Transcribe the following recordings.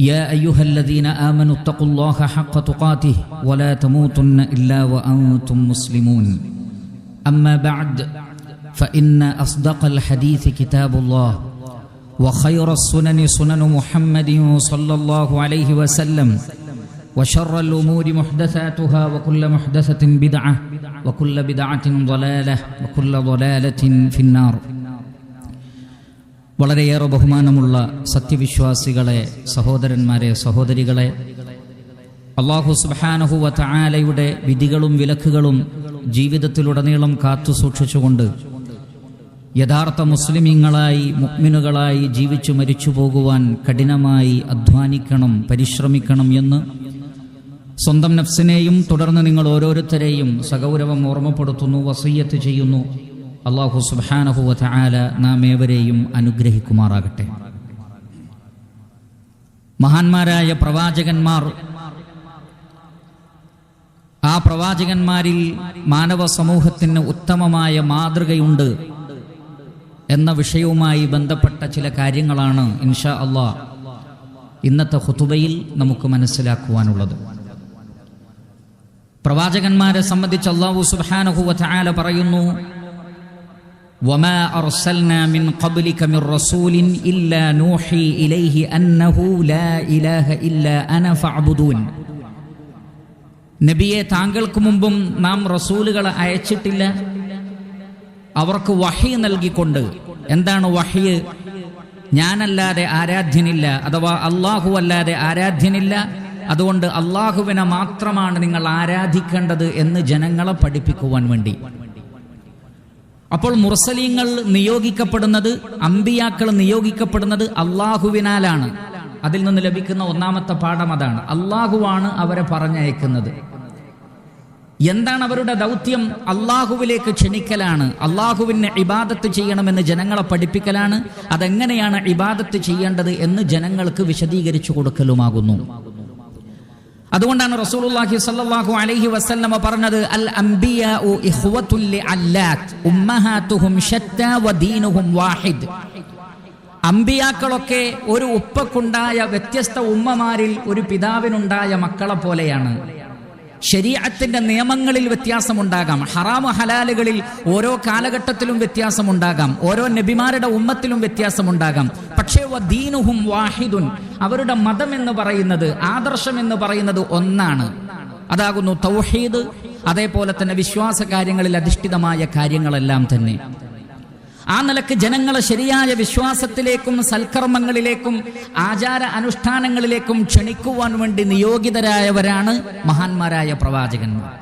يا أيها الذين آمنوا اتقوا الله حق تقاته ولا تموتن إلا وأنتم مسلمون. أما بعد فإن أصدق الحديث كتاب الله وخير السنن سنن محمد صلى الله عليه وسلم وشر الأمور محدثاتها وكل محدثة بدعة وكل بدعة ضلالة وكل ضلالة في النار. വളരെയേറെ ബഹുമാനമുള്ള സത്യവിശ്വാസികളെ സഹോദരന്മാരെ സഹോദരികളെ അള്ളാഹു സുബാനഹുവ തആലയുടെ വിധികളും വിലക്കുകളും ജീവിതത്തിലുടനീളം കാത്തു സൂക്ഷിച്ചുകൊണ്ട് യഥാർത്ഥ മുസ്ലിമീങ്ങളായി മുക്മിനുകളായി ജീവിച്ചു മരിച്ചു പോകുവാൻ കഠിനമായി അധ്വാനിക്കണം പരിശ്രമിക്കണം എന്ന് സ്വന്തം നഫ്സിനെയും തുടർന്ന് നിങ്ങൾ ഓരോരുത്തരെയും സഗൗരവം ഓർമ്മപ്പെടുത്തുന്നു വസയ്യത്ത് ചെയ്യുന്നു. അള്ളാഹു സുബാനഹുവ ആല നാം ഏവരെയും അനുഗ്രഹിക്കുമാറാകട്ടെ. മഹാന്മാരായ പ്രവാചകന്മാർ ആ പ്രവാചകന്മാരിൽ മാനവ സമൂഹത്തിന് ഉത്തമമായ മാതൃകയുണ്ട് എന്ന വിഷയവുമായി ബന്ധപ്പെട്ട ചില കാര്യങ്ങളാണ് ഇൻഷാ അള്ളാഹ് ഇന്നത്തെ ഹുതുബയിൽ നമുക്ക് മനസ്സിലാക്കുവാനുള്ളത്. പ്രവാചകന്മാരെ സംബന്ധിച്ച് അള്ളാഹു സുബ്ഹാനഹു ആല പറയുന്നു وما أرسلنا من قبلك من رسول إلا نوحي إليه أنه لا إله إلا أنا فاعبدون നബിയെ താങ്കൾക്ക് മുമ്പും നാം റസൂലുകളെ അയച്ചിട്ടില്ല അവർക്ക് വഹി നൽകിക്കൊണ്ട് എന്താണ് വഹി ഞാനല്ലാതെ ആരാധ്യനില്ല അഥവാ അള്ളാഹു അല്ലാതെ ആരാധ്യനില്ല അതുകൊണ്ട് അള്ളാഹുവിനെ മാത്രമാണ് നിങ്ങൾ ആരാധിക്കേണ്ടത് എന്ന് ജനങ്ങളെ പഠിപ്പിക്കുവാൻ വേണ്ടി അപ്പോൾ മുർസലീങ്ങൾ നിയോഗിക്കപ്പെടുന്നത് അമ്പിയാക്കൾ നിയോഗിക്കപ്പെടുന്നത് അള്ളാഹുവിനാലാണ്. അതിൽ നിന്ന് ലഭിക്കുന്ന ഒന്നാമത്തെ പാഠം അതാണ്. അള്ളാഹുവാണ് അവരെ പറഞ്ഞയക്കുന്നത്. എന്താണ് അവരുടെ ദൗത്യം? അള്ളാഹുവിലേക്ക് ക്ഷണിക്കലാണ്. അള്ളാഹുവിനെ ഇബാദത്ത് ചെയ്യണമെന്ന് ജനങ്ങളെ പഠിപ്പിക്കലാണ്. അതെങ്ങനെയാണ് ഇബാദത്ത് ചെയ്യേണ്ടത് എന്ന് ജനങ്ങൾക്ക് വിശദീകരിച്ചു കൊടുക്കലുമാകുന്നു. അതുകൊണ്ടാണ് റസൂലുള്ളാഹി സ്വല്ലല്ലാഹു അലൈഹി വസല്ലമ പറഞ്ഞത് അൽ അംബിയാഉ ഇഖ്വത്തുൽ ലിഅല്ലാത്ത് ഉമ്മഹാതുഹും ശത്താ വദീനുഹും വാഹിദ്. അമ്പിയാക്കളൊക്കെ ഒരു ഉപ്പക്കുണ്ടായ വ്യത്യസ്ത ഉമ്മമാരിൽ ഒരു പിതാവിനുണ്ടായ മക്കളെ പോലെയാണ്. ശരീഅത്തിന്റെ നിയമങ്ങളിൽ വ്യത്യാസമുണ്ടാകാം. ഹറാമു ഹലാലുകളിൽ ഓരോ കാലഘട്ടത്തിലും വ്യത്യാസമുണ്ടാകാം. ഓരോ നബിമാരുടെ ഉമ്മത്തിലും വ്യത്യാസമുണ്ടാകാം. പക്ഷേ ദീനുഹും വാഹിദുൻ. അവരുടെ മതം എന്ന് പറയുന്നത് ആദർശം എന്ന് പറയുന്നത് ഒന്നാണ്. അതാകുന്നു തൗഹീദ്. അതേപോലെ തന്നെ വിശ്വാസ കാര്യങ്ങളിൽ അധിഷ്ഠിതമായ കാര്യങ്ങളെല്ലാം തന്നെ. ആ നിലയ്ക്ക് ജനങ്ങളെ ശരിയായ വിശ്വാസത്തിലേക്കും സൽക്കർമ്മങ്ങളിലേക്കും ആചാര അനുഷ്ഠാനങ്ങളിലേക്കും ക്ഷണിക്കുവാൻ വേണ്ടി നിയോഗിതരായവരാണ് മഹാന്മാരായ പ്രവാചകന്മാർ.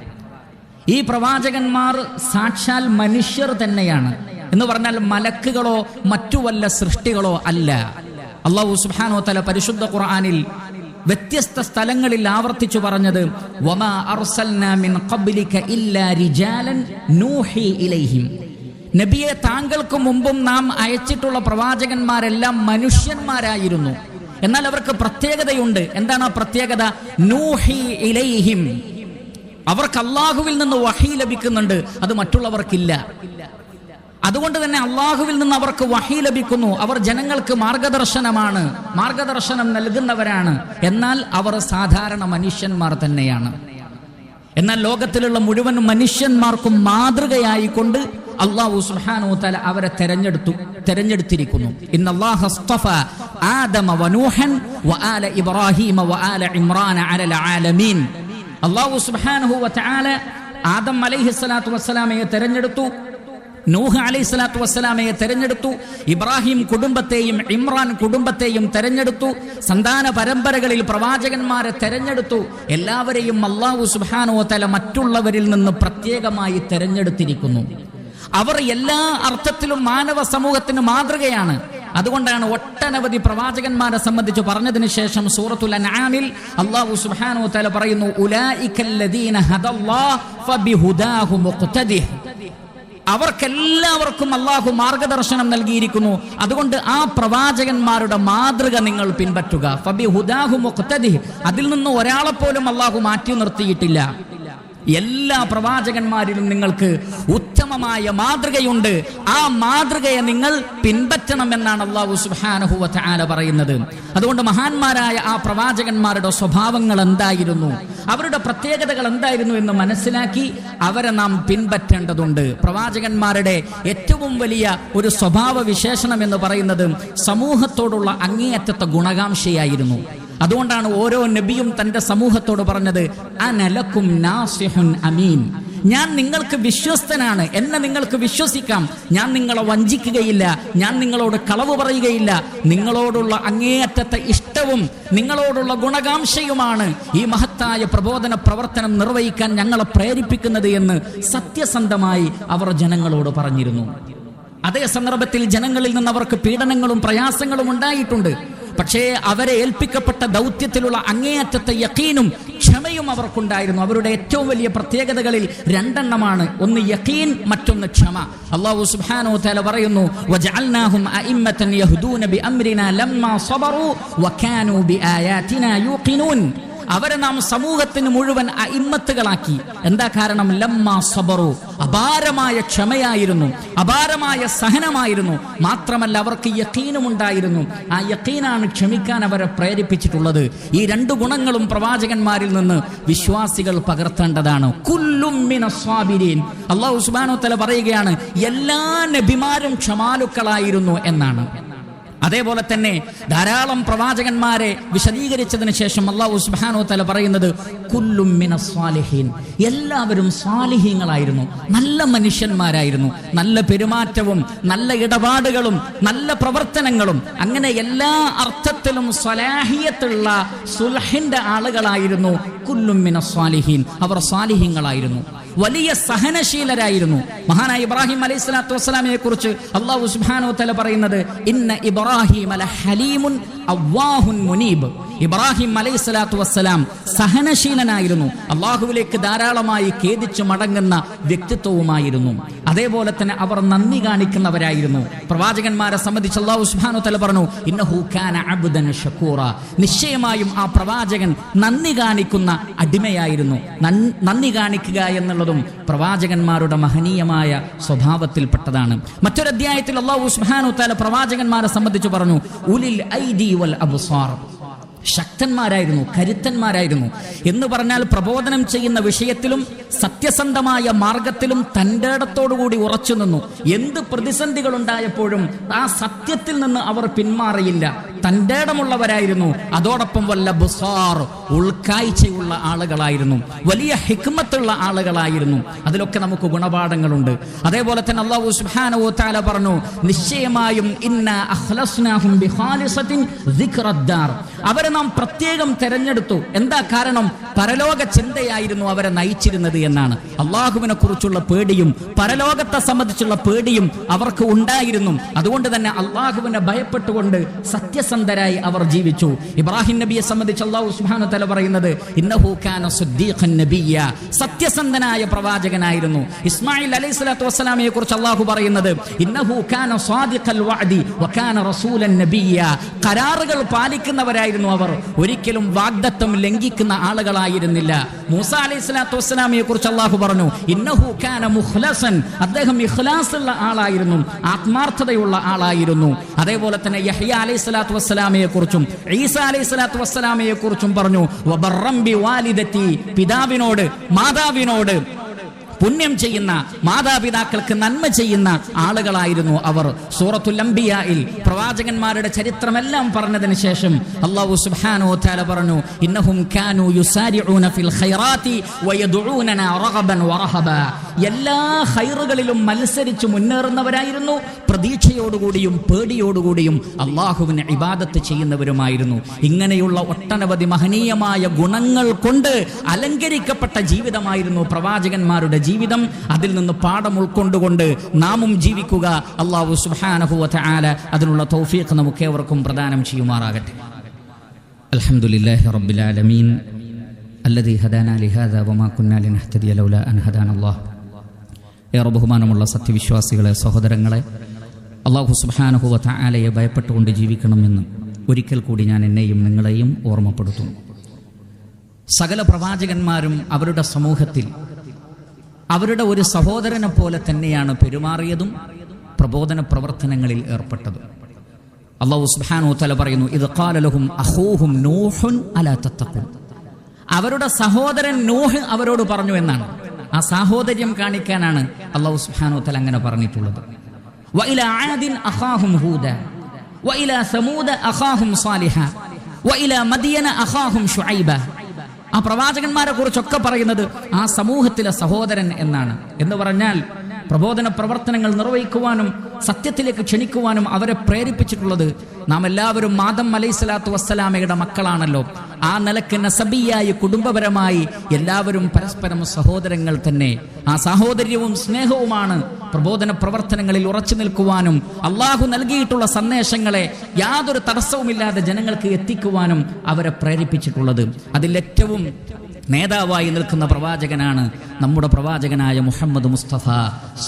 ഈ പ്രവാചകന്മാർ സാക്ഷാൽ മനുഷ്യർ തന്നെയാണ് എന്ന് പറഞ്ഞാൽ മലക്കുകളോ മറ്റു വല്ല സൃഷ്ടികളോ അല്ല. അള്ളാഹു സുബാനോ തല പരിശുദ്ധ ഖുർആാനിൽ വ്യത്യസ്ത സ്ഥലങ്ങളിൽ ആവർത്തിച്ചു പറഞ്ഞത് വമാ അർസൽനാ മിൻ ഖബ്ലിക ഇല്ലാ റിജാലൻ നൂഹി ഇലൈഹിം. നബിയെ താങ്കൾക്ക് മുമ്പും നാം അയച്ചിട്ടുള്ള പ്രവാചകന്മാരെല്ലാം മനുഷ്യന്മാരായിരുന്നു. എന്നാൽ അവർക്ക് പ്രത്യേകതയുണ്ട്. എന്താണ് ആ പ്രത്യേകത? നൂഹി ഇലൈഹിം. അവർക്ക് അള്ളാഹുവിൽ നിന്ന് വഹി ലഭിക്കുന്നുണ്ട്. അത് മറ്റുള്ളവർക്കില്ല. അതുകൊണ്ട് തന്നെ അള്ളാഹുവിൽ നിന്ന് അവർക്ക് വഹി ലഭിക്കുന്നു. അവർ ജനങ്ങൾക്ക് മാർഗദർശനമാണ്. മാർഗദർശനം നൽകുന്നവരാണ്. എന്നാൽ അവർ സാധാരണ മനുഷ്യന്മാർ തന്നെയാണ്. എന്നാൽ ലോകത്തിലുള്ള മുഴുവൻ മനുഷ്യന്മാർക്കും മാതൃകയായിക്കൊണ്ട് അള്ളാഹു സുഹാനു തല അവരെ തെരഞ്ഞെടുത്തു തെരഞ്ഞെടുത്തിരിക്കുന്നു. ഇന്ന് ആദമ ഇബ്രാഹീമ അലൽ ആലമീൻ. അള്ളാഹു സുബ്ഹാനഹു വതആല ആദം അലൈഹിസ്സലാത്തു വസ്സലാമയെ തെരഞ്ഞെടുത്തു. നൂഹ് അലൈഹി സ്വലാത്തു വസ്സലാമയെ തെരഞ്ഞെടുത്തു. ഇബ്രാഹിം കുടുംബത്തെയും ഇമ്രാൻ കുടുംബത്തെയും തെരഞ്ഞെടുത്തു. സന്താന പരമ്പരകളിൽ പ്രവാചകന്മാരെ തെരഞ്ഞെടുത്തു. എല്ലാവരെയും അള്ളാഹു സുബാനോ തല മറ്റുള്ളവരിൽ നിന്ന് പ്രത്യേകമായി തെരഞ്ഞെടുത്തിരിക്കുന്നു. അവർ എല്ലാ അർത്ഥത്തിലും മാനവ സമൂഹത്തിന് മാതൃകയാണ്. അതുകൊണ്ടാണ് ഒട്ടനവധി പ്രവാചകന്മാരെ സംബന്ധിച്ച് പറഞ്ഞതിന് ശേഷം സൂറത്തുൽ അനാമിൽ അള്ളാഹു സുബ്ഹാനഹു തല പറയുന്നു മുഖ്തദിഹ്. അവർക്കെല്ലാവർക്കും അള്ളാഹു മാർഗദർശനം നൽകിയിരിക്കുന്നു. അതുകൊണ്ട് ആ പ്രവാചകന്മാരുടെ മാതൃക നിങ്ങൾ പിൻപറ്റുക. ഫബി ഹുദാഹു അതിൽ നിന്ന് ഒരാളെ പോലും അള്ളാഹു മാറ്റി നിർത്തിയിട്ടില്ല. എല്ലാ പ്രവാചകന്മാരിലും നിങ്ങൾക്ക് ഉത്തമമായ മാതൃകയുണ്ട്. ആ മാതൃകയെ നിങ്ങൾ പിൻപറ്റണം പിൻപറ്റണമെന്നാണ് അള്ളാഹു സുബാനഹുവ ആല പറയുന്നത്. അതുകൊണ്ട് മഹാന്മാരായ ആ പ്രവാചകന്മാരുടെ സ്വഭാവങ്ങൾ എന്തായിരുന്നു? അവരുടെ പ്രത്യേകതകൾ എന്തായിരുന്നു എന്ന് മനസ്സിലാക്കി അവരെ നാം പിൻപറ്റേണ്ടതുണ്ട്. പ്രവാചകന്മാരുടെ ഏറ്റവും വലിയ ഒരു സ്വഭാവ വിശേഷണം എന്ന് പറയുന്നത് സമൂഹത്തോടുള്ള അങ്ങേയറ്റത്തെ ഗുണകാംക്ഷയായിരുന്നു. അതുകൊണ്ടാണ് ഓരോ നബിയും തന്റെ സമൂഹത്തോട് പറഞ്ഞത് നാസിഹുൻ അമീൻ. ഞാൻ നിങ്ങൾക്ക് വിശ്വസ്തനാണ് എന്നെ നിങ്ങൾക്ക് വിശ്വസിക്കാം. ഞാൻ നിങ്ങളെ വഞ്ചിക്കുകയില്ല ഞാൻ നിങ്ങളോട് കളവ് പറയുകയില്ല. നിങ്ങളോടുള്ള അങ്ങേയറ്റത്തെ ഇഷ്ടവും നിങ്ങളോടുള്ള ഗുണകാംക്ഷയുമാണ് ഈ മഹത്തായ പ്രബോധന പ്രവർത്തനം നിർവഹിക്കാൻ ഞങ്ങളെ പ്രേരിപ്പിക്കുന്നത് എന്ന് സത്യസന്ധമായി അവർ ജനങ്ങളോട് പറഞ്ഞിരുന്നു. അതേ സന്ദർഭത്തിൽ ജനങ്ങളിൽ നിന്ന് അവർക്ക് പീഡനങ്ങളും പ്രയാസങ്ങളും ഉണ്ടായിട്ടുണ്ട്. പക്ഷേ അവരെ ഏൽപ്പിക്കപ്പെട്ട ദൗത്യത്തിലുള്ള അങ്ങേയറ്റത്തെ യക്കീനും ക്ഷമയും അവർക്കുണ്ടായിരുന്നു. അവരുടെ ഏറ്റവും വലിയ പ്രത്യേകതകളിൽ രണ്ടെണ്ണമാണ്. ഒന്ന് യക്കീൻ മറ്റൊന്ന് ക്ഷമ. അള്ളാഹു സുബ്ഹാനഹു തല പറയുന്നു വജഅൽനാഹും അഇമ്മതൻ യഹ്ദൂന ലമ്മാ സബറു അവരെ നാം സമൂഹത്തിന് മുഴുവൻ അയിമ്മത്തുകളാക്കി എന്താ കാരണം? ലമ്മ സബറു. അപാരമായ ക്ഷമയായിരുന്നു. അപാരമായ സഹനമായിരുന്നു. മാത്രമല്ല അവർക്ക് യക്കീനും ഉണ്ടായിരുന്നു. ആ യക്കീനാണ് ക്ഷമിക്കാൻ അവരെ പ്രേരിപ്പിച്ചിട്ടുള്ളത്. ഈ രണ്ട് ഗുണങ്ങളും പ്രവാചകന്മാരിൽ നിന്ന് വിശ്വാസികൾ പകർത്തേണ്ടതാണ്. കുല്ലും മിനസ് സ്വാബിരീൻ അള്ളാഹു സുബാനോ തല പറയുകയാണ് എല്ലാ നബിമാരും ക്ഷമാലുക്കളായിരുന്നു എന്നാണ്. അതേപോലെ തന്നെ ധാരാളം പ്രവാചകന്മാരെ വിശദീകരിച്ചതിന് ശേഷം അള്ളാഹു സുബാനോ തല പറയുന്നത് കുല്ലും എല്ലാവരും സ്വാലിഹീങ്ങളായിരുന്നു നല്ല മനുഷ്യന്മാരായിരുന്നു. നല്ല പെരുമാറ്റവും നല്ല ഇടപാടുകളും നല്ല പ്രവർത്തനങ്ങളും അങ്ങനെ എല്ലാ അർത്ഥത്തിലും സ്വലാഹിയത്തുള്ള സുലഹിന്റെ ആളുകളായിരുന്നു കുല്ലും മിനസ്വാലിഹീൻ അവർ സ്വാലിഹീങ്ങളായിരുന്നു വലിയ സഹനശീലരായിരുന്നു. മഹാനായ ഇബ്രാഹിം അലൈഹി സ്വലാത്തു വസ്സലാമിനെ കുറിച്ച് അള്ളാഹു സുബ്ഹാനഹു തല പറയുന്നത് ഇന്ന ഇബ്രാഹിം അല ഹലീമുൻ അവ്വാഹുൻ മുനീബ്. ഇബ്രാഹിം അലൈഹി സ്വലാത്തു വസ്സലാം സഹനശീലനായിരുന്നു. അള്ളാഹുവിലേക്ക് ധാരാളമായി ഖേദിച്ചു മടങ്ങുന്ന വ്യക്തിത്വവുമായിരുന്നു. അതേപോലെ തന്നെ അവർ നന്ദി കാണിക്കുന്നവരായിരുന്നു. പ്രവാചകന്മാരെ സംബന്ധിച്ച് അള്ളാഹു സുബ്ഹാനഹു തല പറഞ്ഞു ഇന്നഹു കാന അബ്ദൻ ഷക്കൂറ. നിശ്ചയമായും ആ പ്രവാചകൻ നന്ദി കാണിക്കുന്ന അടിമയായിരുന്നു. നന്ദി കാണിക്കുക എന്നുള്ളതും പ്രവാചകന്മാരുടെ മഹനീയമായ സ്വഭാവത്തിൽപ്പെട്ടതാണ്. മറ്റൊരു അധ്യായത്തിൽ അള്ളാഹു സുബ്ഹാനഹു തല പ്രവാചകന്മാരെ സംബന്ധിച്ച് പറഞ്ഞു ഉലിൽ ഐ വൽ അബ്സാർ. ശക്തന്മാരായിരുന്നു കരുത്തന്മാരായിരുന്നു. എന്ന് പറഞ്ഞാൽ പ്രബോധനം ചെയ്യുന്ന വിഷയത്തിലും സത്യസന്ധമായ മാർഗത്തിലും തന്റെ ഇടത്തോടുകൂടി ഉറച്ചു നിന്നു എന്ത് പ്രതിസന്ധികൾ ഉണ്ടായപ്പോഴും ആ സത്യത്തിൽ നിന്ന് അവർ പിന്മാറിയില്ല. തന്റെ ഇടമുള്ളവരായിരുന്നു അതോടൊപ്പം വല്ല ബുസാർ ഉൾക്കാഴ്ചയുള്ള ആളുകളായിരുന്നു. വലിയ ഹിക്മത്തുള്ള ആളുകളായിരുന്നു. അതിലൊക്കെ നമുക്ക് ഗുണപാഠങ്ങളുണ്ട്. അതേപോലെ തന്നെ അള്ളാഹു സുബ്ഹാനഹു തആല പറഞ്ഞു നിശ്ചയമായും അവരെ നാം പ്രത്യേകം തെരഞ്ഞെടുത്തു. എന്താ കാരണം? പരലോക ചിന്തയായിരുന്നു അവരെ നയിച്ചിരുന്നത് എന്നാണ്. അള്ളാഹുവിനെ കുറിച്ചുള്ള പേടിയും പരലോകത്തെ സംബന്ധിച്ചുള്ള പേടിയും അവർക്ക് ഉണ്ടായിരുന്നു. അതുകൊണ്ട് തന്നെ അള്ളാഹുവിനെ ഭയപ്പെട്ടുകൊണ്ട് സത്യസന്ധരായി അവർ ജീവിച്ചു. ഇബ്രാഹിം നബിയെ സംബന്ധിച്ച് അള്ളാഹു സുഹാന തല പറയുന്നത് സത്യസന്ധനായ പ്രവാചകനായിരുന്നു. ഇസ്മായിൽ അലൈഹി സ്വലാത്തു വസ്സലാമയെ കുറിച്ച് അള്ളാഹു പറയുന്നത് കരാറുകൾ പാലിക്കുന്നവരായിരുന്നു അവർ. ഒരിക്കലും വാഗ്ദത്തം ലംഘിക്കുന്ന ആളുകളായിരുന്നില്ല. മൂസ അലൈഹി സ്വലാത്തു വസ്സലാമയെ കുറിച്ച് അള്ളാഹു പറഞ്ഞു ഇന്നഹു കാന മുഖ്ലസൻ. അദ്ദേഹം ഇഖ്ലാസുള്ള ആളായിരുന്നു ആത്മാർത്ഥതയുള്ള ആളായിരുന്നു. അതേപോലെ തന്നെ യഹ്യ അലൈഹി സ്വലാത്തു വസ്സലാമയെ കുറിച്ചും ഈസ അലൈഹി സ്വലാത്തു വസ്സലാമയെ കുറിച്ചും പറഞ്ഞു പിതാവിനോട് മാതാവിനോട് പുണ്യം ചെയ്യുന്ന മാതാപിതാക്കൾക്ക് നന്മ ചെയ്യുന്ന ആളുകളായിരുന്നു അവർ. സൂറത്തുൽ അംബിയായിൽ പ്രവാചകന്മാരുടെ ചരിത്രമെല്ലാം പറഞ്ഞതിന് ശേഷം അല്ലാഹു സുബ്ഹാനഹു തആല പറഞ്ഞു ഇന്നഹും കാനു യുസാരിഊന ഫിൽ ഖൈറാത്തി റഗബൻ എല്ലാ ഹൈറുകളിലും മത്സരിച്ച് മുന്നേറുന്നവരായിരുന്നു പ്രതീക്ഷയോടുകൂടിയും പേടിയോടുകൂടിയും അള്ളാഹുവിന് ഇബാദത്ത് ചെയ്യുന്നവരുമായിരുന്നു. ഇങ്ങനെയുള്ള ഒട്ടനവധി മഹനീയമായ ഗുണങ്ങൾ കൊണ്ട് അലങ്കരിക്കപ്പെട്ട ജീവിതമായിരുന്നു പ്രവാചകന്മാരുടെ ജീവിതം. അതിൽ നിന്ന് പാഠം ഉൾക്കൊണ്ടുകൊണ്ട് നാമും ജീവിക്കുക. അള്ളാഹു സുഹാനഹുവത്ത് ആല അതിനുള്ള തൗഫീഖ് നമുക്കേവർക്കും പ്രദാനം ചെയ്യുമാറാകട്ടെ. അലഹമുല്ലാഹി റബ്ബിലാലമീൻ അല്ലതി ഹദാന ലിഹാദ വമാ കുന്നാ ലിനഹ്തദിയ ലൗല അൻ ഹദാന അല്ലാഹ് ഏറെ ബഹുമാനമുള്ള സത്യവിശ്വാസികളെ സഹോദരങ്ങളെ അള്ളാഹു സുബാനഹുവ ആലയെ ഭയപ്പെട്ടുകൊണ്ട് ജീവിക്കണമെന്ന് ഒരിക്കൽ കൂടി ഞാൻ എന്നെയും നിങ്ങളെയും ഓർമ്മപ്പെടുത്തുന്നു. സകല പ്രവാചകന്മാരും അവരുടെ സമൂഹത്തിൽ അവരുടെ ഒരു സഹോദരനെ പോലെ തന്നെയാണ് പെരുമാറിയതും പ്രബോധന പ്രവർത്തനങ്ങളിൽ ഏർപ്പെട്ടതും. അള്ളാഹു സുബ്ഹാനഹു തല പറയുന്നു ഇത് കാലലഹും അഹൂഹും നൂഹുൻ അല അവരുടെ സഹോദരൻ നൂഹ് അവരോട് പറഞ്ഞു എന്നാണ്. ആ സാഹോദര്യം കാണിക്കാനാണ് അള്ളാഹു സുബ്ഹാനഹു തല അങ്ങനെ പറഞ്ഞിട്ടുള്ളത്. വഇല ആദിൻ അഖാഹും ഹൂദ. وإلى സമൂദ അഖാഹും صالحا وإلى മദിയന അഖാഹും ശുഐബ ആ പ്രവാചകന്മാരെ കുറിച്ചൊക്കെ പറയുന്നത് ആ സമൂഹത്തിലെ സഹോദരൻ എന്നാണ്. എന്ന് പറഞ്ഞാൽ പ്രബോധന പ്രവർത്തനങ്ങൾ നിർവഹിക്കുവാനും സത്യത്തിലേക്ക് ക്ഷണിക്കുവാനും അവരെ പ്രേരിപ്പിച്ചിട്ടുള്ളത് നാം എല്ലാവരും മാതം അലൈഹി സ്വലാത്തു വസ്സലാമയുടെ മക്കളാണല്ലോ. ആ നിലയ്ക്ക് നസബിയായി കുടുംബപരമായി എല്ലാവരും പരസ്പരം സഹോദരങ്ങൾ തന്നെ. ആ സാഹോദര്യവും സ്നേഹവുമാണ് പ്രബോധന പ്രവർത്തനങ്ങളിൽ ഉറച്ചു നിൽക്കുവാനും അള്ളാഹു നൽകിയിട്ടുള്ള സന്ദേശങ്ങളെ യാതൊരു തടസ്സവുമില്ലാതെ ജനങ്ങൾക്ക് എത്തിക്കുവാനും അവരെ പ്രേരിപ്പിച്ചിട്ടുള്ളത്. അതിൽ ഏറ്റവും നേതാവായി നിൽക്കുന്ന പ്രവാചകനാണ് നമ്മുടെ പ്രവാചകനായ മുഹമ്മദ് മുസ്തഫ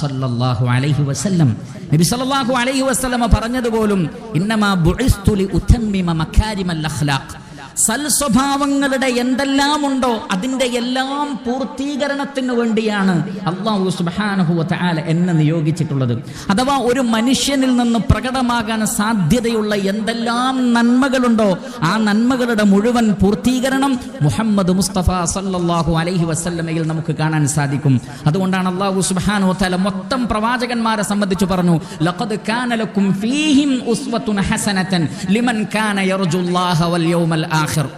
സല്ലല്ലാഹു അലൈഹി വസല്ലം. നബി സല്ലല്ലാഹു അലൈഹി വസല്ലമ പറഞ്ഞതുപോലും ഇന്നമാ ബുഇസ്തു ലി ഉതമ്മിമ മക്കാരിമൽ അഖ്ലാഖ്. സൽസ്വഭാവങ്ങളുടെ എന്തെല്ലാം ഉണ്ടോ അതിന്റെ എല്ലാം പൂർത്തീകരണത്തിന് വേണ്ടിയാണ് അള്ളാഹു സുബാനുഭൂത്ത ആല എന്നെ നിയോഗിച്ചിട്ടുള്ളത്. അഥവാ ഒരു മനുഷ്യനിൽ നിന്ന് പ്രകടമാകാൻ സാധ്യതയുള്ള എന്തെല്ലാം നന്മകളുണ്ടോ ആ നന്മകളുടെ മുഴുവൻ പൂർത്തീകരണം മുഹമ്മദ് മുസ്തഫ സല്ലാഹു അലൈഹി വസല്ലമയിൽ നമുക്ക് കാണാൻ സാധിക്കും. അതുകൊണ്ടാണ് അള്ളാഹു സുബ്ഹാനഹു വതആല മൊത്തം പ്രവാചകന്മാരെ സംബന്ധിച്ച് പറഞ്ഞു ലഖദ് കാന ലക്കും ഫീഹിം ഉസ്വത്തുൻ ഹസനത്തൻ ലിമൻ കാന യർജുല്ലാഹ വൽ യൗമൽ ആഖിർ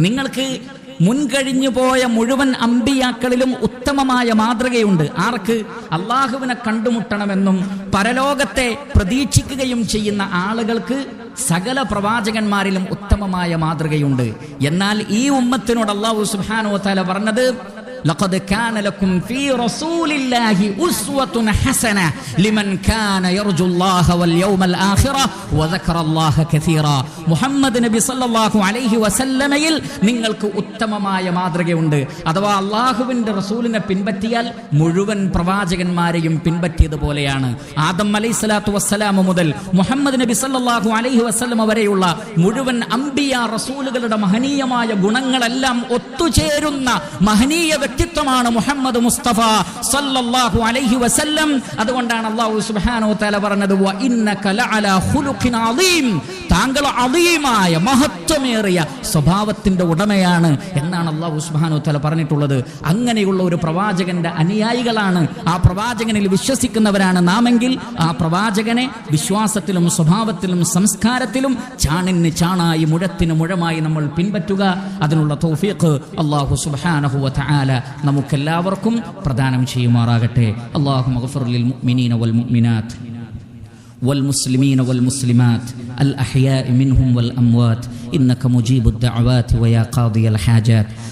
നിങ്ങൾക്ക് മുൻകഴിഞ്ഞു പോയ മുഴുവൻ അമ്പിയാക്കളിലും ഉത്തമമായ മാതൃകയുണ്ട്. ആർക്ക്? അള്ളാഹുവിനെ കണ്ടുമുട്ടണമെന്നും പരലോകത്തെ പ്രതീക്ഷിക്കുകയും ചെയ്യുന്ന ആളുകൾക്ക് സകല പ്രവാചകന്മാരിലും ഉത്തമമായ മാതൃകയുണ്ട്. എന്നാൽ ഈ ഉമ്മത്തിനോട് അള്ളാഹു സുഹാനോ തല പറഞ്ഞത് لقد كان لكم في رسول الله أسوة حسنة لمن كان يرجو الله واليوم الآخرة وذكر الله كثيرا محمد നബി സല്ലല്ലാഹു അലൈഹി വസല്ലമയിൽ നിങ്ങൾക്ക് ഉത്തമമായ മാതൃകയുണ്ട് അഥവാ അള്ളാഹുവിന്റെ റസൂലിനെ പിൻപറ്റിയാൽ മുഴുവൻ പ്രവാചകന്മാരെയും പിൻപറ്റിയതുപോലെയാണ് ആദം അലൈഹി സ്വലാത്തു വസ്സലാമ മുതൽ മുഹമ്മദ് നബി സല്ലല്ലാഹു അലൈഹി വസല്ലമ വരെയുള്ള മുഴുവൻ അംബിയ റസൂലുകളുടെ മഹനീയമായ ഗുണങ്ങളെല്ലാം ഒത്തുചേരുന്ന മഹനീയ വ്യക്തിത്വമാണ് മുഹമ്മദ് മുസ്തഫ സല്ലല്ലാഹു അലൈഹി വസല്ലം. അതുകൊണ്ടാണ് അല്ലാഹു സുബ്ഹാനഹു തആല പറഞ്ഞത് വ ഇന്നക ലഅലാ ഖുലുഖിൻ അളീം താങ്കൾ അളീമായ മഹത്വമേറിയ സ്വഭാവത്തിന്റെ ഉടമയാണ് എന്നാണ് അല്ലാഹു സുബ്ഹാനഹു തആല പറഞ്ഞിട്ടുള്ളത് അങ്ങനെയുള്ള ഒരു പ്രവാചകന്റെ അനുയായികളാണ് ആ പ്രവാചകനിൽ വിശ്വസിക്കുന്നവരാണ് നാമെങ്കിൽ ആ പ്രവാചകനെ വിശ്വാസത്തിലും സ്വഭാവത്തിലും സംസ്കാരത്തിലും ചാണിന് ചാണായി മുഴത്തിന് മുഴമായി നമ്മൾ പിൻപറ്റുക അതിനുള്ള തൗഫീഖ് അല്ലാഹു സുബ്ഹാനഹു വ തആല നമുക്കെല്ലാവർക്കും പ്രദാനം ചെയ്യുമാറാകട്ടെ അള്ളാഹു മഗ്ഫിർ മുഅ്മിനീന വൽ മുഅ്മിനാത്ത് والمسلمين والمسلمات الأحياء منهم والأموات. إنك مجيب الدعوات ويا قاضي الحاجات.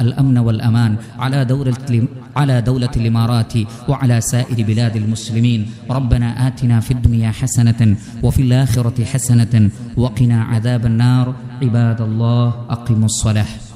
الأمن والأمان على دولة على دولة الإمارات وعلى سائر بلاد المسلمين. ربنا آتنا في الدنيا حسنة وفي الآخرة حسنة وقنا عذاب النار. عباد الله أقيموا الصلاة.